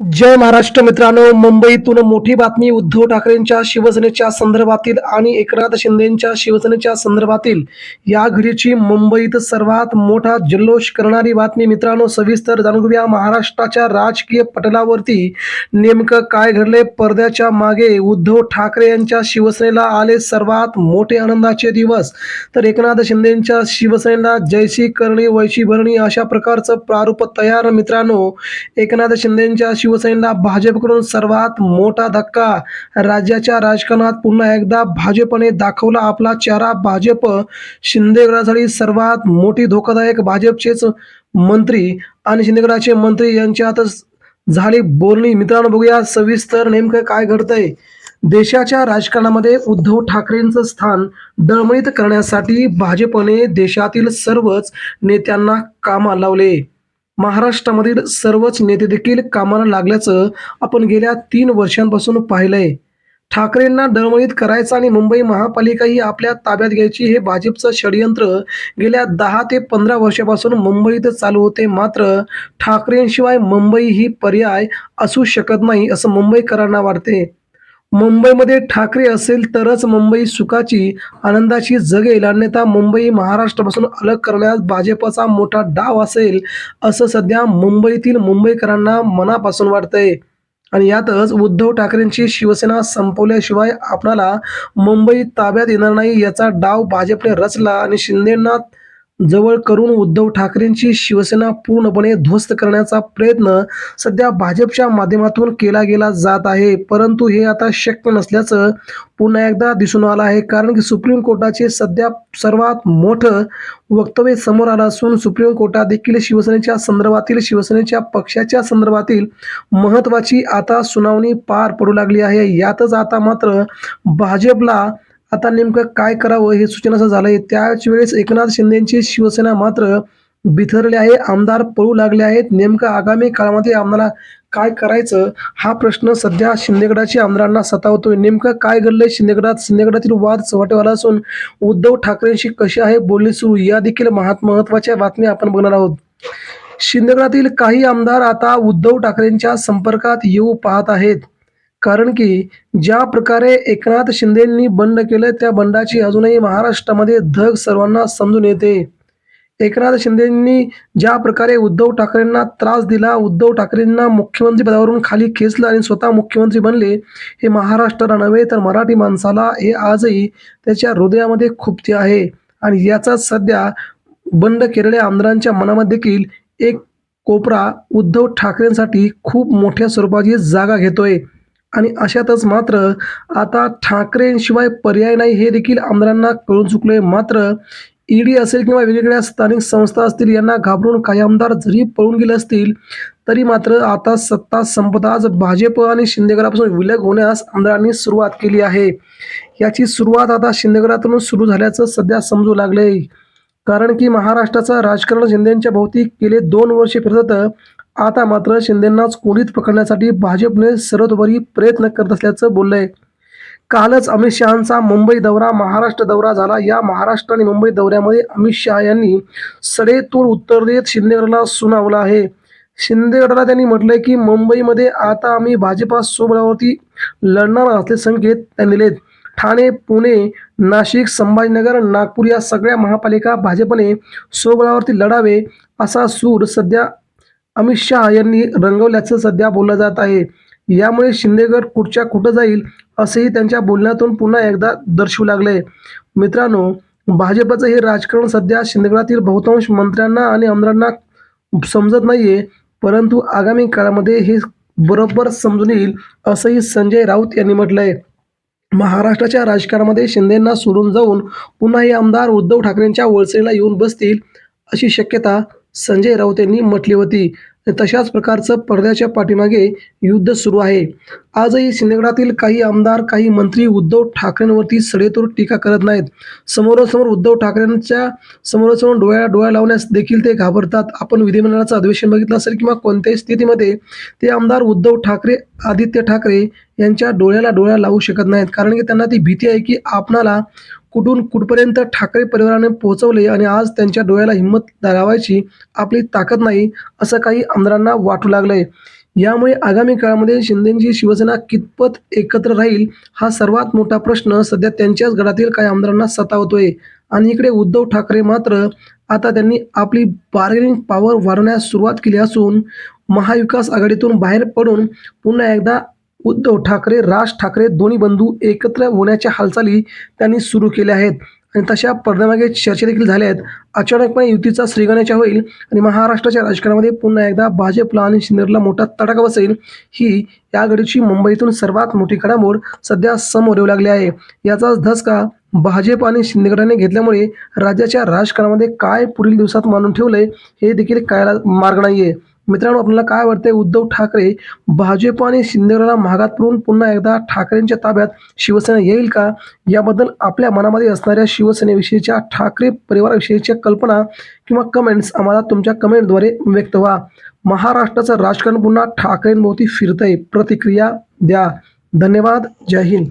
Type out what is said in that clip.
जय महाराष्ट्र मित्रांनो. मुंबईतून मोठी बातमी उद्धव ठाकरेंच्या शिवसेनेच्या संदर्भातील आणि एकनाथ शिंदेच्या शिवसेनेच्या संदर्भातील. या घडीची मुंबईत सर्वात मोठा जल्लोष करणारी बातमी मित्रांनो सविस्तर जाणून घेऊया. महाराष्ट्राच्या राजकीय पटलावरती नेमकं काय घडले पडद्याच्या मागे उद्धव ठाकरे यांच्या शिवसेनेला आले सर्वात मोठे आनंदाचे दिवस. तर एकनाथ शिंदेच्या शिवसेनेला जयसी करणी वैशी भरणी अशा प्रकारचं प्रारूप तयार मित्रांनो एकनाथ शिंदेच्या शिवसेनेला भाजपकडून सर्वात मोठा धक्का. राज्याच्या राजकारणात पुन्हा एकदा भाजपने दाखवला आपला चेहरा. भाजप शिंदेगडासाठी सर्वात मोठी धोकादायक भाजपचेच मंत्री आणि शिंदेगडाचे मंत्री यांच्यातच झाली बोलणी. मित्रांनो बघूया सविस्तर नेमकं काय घडतंय. देशाच्या राजकारणामध्ये उद्धव ठाकरेंचं स्थान दळमळीत करण्यासाठी भाजपने देशातील सर्वच नेत्यांना कामा लावले. महाराष्ट्रामधील सर्वच नेते देखील कामाला लागल्याचं आपण गेल्या तीन वर्षांपासून पाहिलंय. ठाकरेंना डळमळीत करायचं आणि मुंबई महापालिका ही आपल्या ताब्यात घ्यायची हे भाजपचं षडयंत्र गेल्या दहा ते पंधरा वर्षापासून मुंबईत चालू होते. मात्र ठाकरेंशिवाय मुंबई ही पर्याय असू शकत नाही असं मुंबईकरांना वाटते. मुंबईमध्ये ठाकरे असेल तरच मुंबई सुखाची आनंदाची जगेल अन्यथा मुंबई महाराष्ट्रापासून अलग करण्यास भाजपचा मोठा डाव असेल असं सध्या मुंबईतील मुंबईकरांना मनापासून वाटतंय. आणि यातच उद्धव ठाकरेंची शिवसेना संपवल्याशिवाय आपणाला मुंबई ताब्यात येणार नाही याचा डाव भाजपने रचला. आणि शिंदेंना जवळ करून उद्धव ठाकरेंची शिवसेना पूर्णपणे ध्वस्त करण्याचा प्रयत्न सध्या भाजपच्या माध्यमातून केला गेला जात आहे. परंतु हे आता शक्य नसल्याचं पुन्हा एकदा दिसून आलं आहे. कारण की सुप्रीम कोर्टाचे सध्या सर्वात मोठं वक्तव्य समोर आलं असून सुप्रीम कोर्टात देखील शिवसेनेच्या संदर्भातील शिवसेनेच्या पक्षाच्या संदर्भातील महत्त्वाची आता सुनावणी पार पडू लागली आहे. यातच आता मात्र भाजपला आता नेमकं काय करावं हे सूचनाचं झालंय. त्याच वेळेस एकनाथ शिंदेची शिवसेना मात्र बिथरले आहे आमदार पळू लागले आहेत. नेमकं आगामी काळामध्ये आम्हाला काय करायचं? हा प्रश्न सध्या शिंदेगडाच्या आमदारांना सतावतोय. नेमकं काय घडलंय शिंदेगडात? शिंदेगडातील वाद चव्हाटेवाला असून उद्धव ठाकरेंशी कशी आहे बोलणी सुरू? या देखील महत्त्वाच्या बातम्या आपण बघणार आहोत. शिंदेगडातील काही आमदार आता उद्धव ठाकरेंच्या संपर्कात येऊ पाहत आहेत. कारण की ज्या प्रकारे एकनाथ शिंदेंनी बंड केलं त्या बंडाची अजूनही महाराष्ट्रामध्ये धग सर्वांना समजून येते. एकनाथ शिंदेंनी ज्या प्रकारे उद्धव ठाकरेंना त्रास दिला उद्धव ठाकरेंना मुख्यमंत्री पदावरून खाली खेचलं आणि स्वतः मुख्यमंत्री बनले हे महाराष्ट्राला नव्हे तर मराठी माणसाला हे आजही त्याच्या हृदयामध्ये खुपते आहे. आणि याचा सध्या बंड केलेल्या आमदारांच्या मनामध्ये देखील एक कोपरा उद्धव ठाकरेंसाठी खूप मोठ्या स्वरूपाची जागा घेतोय. आणि अशातच मात्र आता ठाकरेंशिवाय पर्याय नाही हे देखील आमदारांना कळून चुकले मात्र ईडी असेल किंवा वेगवेगळ्या स्थानिक संस्था असतील यांना घाबरून काही आमदार जरी पळून गेले असतील तरी मात्र आता सत्ता संपताच भाजप आणि शिंदेगडापासून विलग होण्यास आमदारांनी सुरुवात केली आहे. याची सुरुवात आता शिंदेगडातून सुरू झाल्याचं सध्या समजू लागले कारण की महाराष्ट्राचं राजकारण शिंदेच्या भोवती गेले दोन वर्षे फिरत आता मात्र शिंदेंनाच कोणीत पकडण्यासाठी भाजपने सर्वतोपरी प्रयत्न करत असल्याचं बोललंय. कालच अमित शहांचा मुंबई दौरा महाराष्ट्र दौरा झाला. या महाराष्ट्र आणि मुंबई दौऱ्यामध्ये अमित शहा यांनी सडेतोड उत्तर देत शिंदेगडला सुनावलं आहे. शिंदेगडला त्यांनी म्हटलंय की मुंबईमध्ये आता आम्ही भाजपा सोबळावरती लढणार असले संकेत त्यांनी दिलेत. ठाणे पुणे नाशिक संभाजीनगर नागपूर या सगळ्या महापालिका भाजपने सोबळावरती लढावे असा सूर सध्या अमित शहा यांनी रंगवल्याचं सध्या बोललं जात आहे. यामुळे शिंदेगड कुठच्या कुठं जाईल असेही त्यांच्या बोलण्यातून पुन्हा एकदा दर्शवू लागले मित्रांनो भाजपचं हे राजकारण सध्या शिंदेगडातील बहुतांश मंत्र्यांना आणि आमदारांना समजत नाहीये परंतु आगामी काळामध्ये हे बरोबर समजून येईल असंही संजय राऊत यांनी म्हटलंय. महाराष्ट्राच्या राजकारणामध्ये शिंदेंना सोडून जाऊन पुन्हा हे आमदार उद्धव ठाकरेंच्या वळसेला येऊन बसतील अशी शक्यता संजय राऊत यांनी म्हटली होती. तशाच प्रकारचं पडद्याच्या पाठीमागे युद्ध सुरू आहे. आजही सिंदगडातील काही आमदार काही मंत्री उद्धव ठाकरेंवरती सडेतोड टीका करत नाहीत. समोरासमोर उद्धव ठाकरेंच्या समोरासमोर डोळ्या डोळ्या लावण्यास देखील ते घाबरतात. आपण विधिमंडळाचं अधिवेशन बघितलं असेल किंवा कोणत्याही स्थितीमध्ये ते आमदार उद्धव ठाकरे आदित्य ठाकरे यांच्या डोळ्याला डोळ्या लावू शकत नाहीत. कारण की त्यांना ती भीती आहे की आपणाला कुठून कुठपर्यंत ठाकरे परिवाराने पोहोचवले आणि आज त्यांच्या डोळ्याला हिंमत लावायची आपली ताकद नाही असं काही आमदारांना वाटू लागलंय. यामुळे आगामी काळामध्ये शिंदेची शिवसेना कितपत एकत्र राहील हा सर्वात मोठा प्रश्न सध्या त्यांच्याच गटातील काही आमदारांना सतावतोय. आणि इकडे उद्धव ठाकरे मात्र आता त्यांनी आपली बार्गेनिंग पॉवर वाढवण्यास सुरुवात केली असून महाविकास आघाडीतून बाहेर पडून पुन्हा एकदा उद्धव ठाकरे राज ठाकरे दोन्ही बंधू एकत्र होण्याच्या हालचाली त्यांनी सुरू केल्या आहेत. आणि तशा पडद्यामागे चर्चा देखील झाल्या आहेत. अचानकपणे युतीचा श्रीगणेच्या होईल आणि महाराष्ट्राच्या राजकारणामध्ये पुन्हा एकदा भाजपला आणि शिंदेला मोठा तडाखा बसेल ही या घडीची मुंबईतून सर्वात मोठी घडामोड सध्या समोर येऊ लागली आहे. याचाच धसका भाजप आणि शिंदेगडाने घेतल्यामुळे राज्याच्या राजकारणामध्ये काय पुढील दिवसात मानून ठेवलंय हे देखील कळायला मार्ग नाही आहे मित्रांनो आपल्याला काय वाटतंय? उद्धव ठाकरे भाजप आणि शिंदेगडाला महागात पुरून पुन्हा एकदा ठाकरेंच्या ताब्यात शिवसेना येईल का? याबद्दल आपल्या मनामध्ये असणाऱ्या शिवसेनेविषयीच्या ठाकरे परिवाराविषयीच्या कल्पना किंवा कमेंट्स आम्हाला तुमच्या कमेंटद्वारे व्यक्त व्हा. महाराष्ट्राचं राजकारण पुन्हा ठाकरेंभोवती फिरतंय. प्रतिक्रिया द्या. धन्यवाद. जय हिंद.